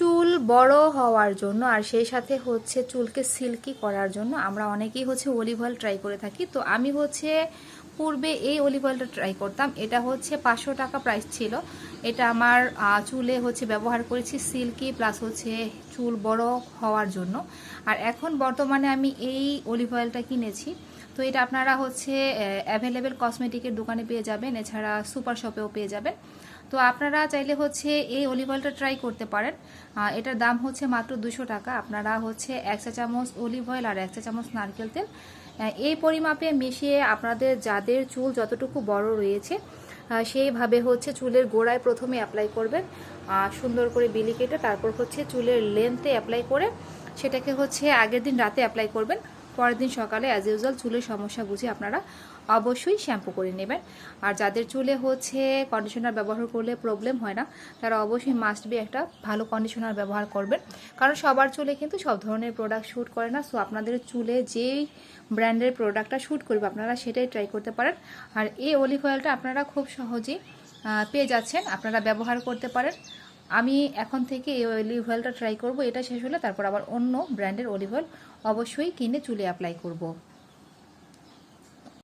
চুল বড় হওয়ার জন্য আর সেই সাথে হচ্ছে চুলকে সিল্কি করার জন্য আমরা অনেকেই হচ্ছে অলিভ অয়েল ট্রাই করে থাকি। তো আমি হচ্ছে পূর্বে এই অলিভ অয়েলটা ট্রাই করতাম। এটা হচ্ছে পাঁচশো টাকা প্রাইস ছিল। এটা আমার চুলে হচ্ছে ব্যবহার করেছি সিল্কি প্লাস হচ্ছে চুল বড় হওয়ার জন্য। আর এখন বর্তমানে আমি এই অলিভ অয়েলটা কিনেছি। তো এটা আপনারা হচ্ছে অ্যাভেলেবেল কসমেটিকের দোকানে পেয়ে যাবেন, এছাড়া সুপার শপেও পেয়ে যাবেন। তো আপনারা চাইলে হচ্ছে এই অলিভ অয়েলটা ট্রাই করতে পারেন। এটার দাম হচ্ছে মাত্র দুশো টাকা। আপনারা হচ্ছে এক চা চামচ অলিভ অয়েল আর এক চা চামচ নারকেল তেল এই পরিমাপে মিশিয়ে আপনাদের যাদের চুল যতটুকু বড় রয়েছে সেইভাবে হচ্ছে চুলের গোড়ায় প্রথমে অ্যাপ্লাই করবেন। আর সুন্দর করে বিলি কেটে তারপর হচ্ছে চুলের লেন্থে অ্যাপ্লাই করে সেটাকে হচ্ছে আগের দিন রাতে অ্যাপ্লাই করবেন। পরের দিন সকালে অ্যাজ ইউজুয়াল চুলের সমস্যা বুঝে আপনারা অবশ্যই শ্যাম্পু করে নেবেন। আর যাদের চুলে হচ্ছে কন্ডিশনার ব্যবহার করলে প্রবলেম হয় না, তারা অবশ্যই মাস্ট বি একটা ভালো কন্ডিশনার ব্যবহার করবেন। কারণ সবার চুলে কিন্তু সব ধরনের প্রোডাক্ট শ্যুট করে না সো আপনাদের চুলে যেই ব্র্যান্ডের প্রোডাক্টটা শ্যুট করবে, আপনারা সেটাই ট্রাই করতে পারেন। আর এই অলিভ অয়েলটা আপনারা খুব সহজেই পেয়ে যাচ্ছেন, আপনারা ব্যবহার করতে পারেন। আমি এখন থেকে এই অলিভ অয়েলটা ট্রাই করব, এটা শেষ হলে তারপর আবার অন্য ব্র্যান্ডের অলিভ অয়েল অবশ্যই কিনে চুলে অ্যাপ্লাই করব।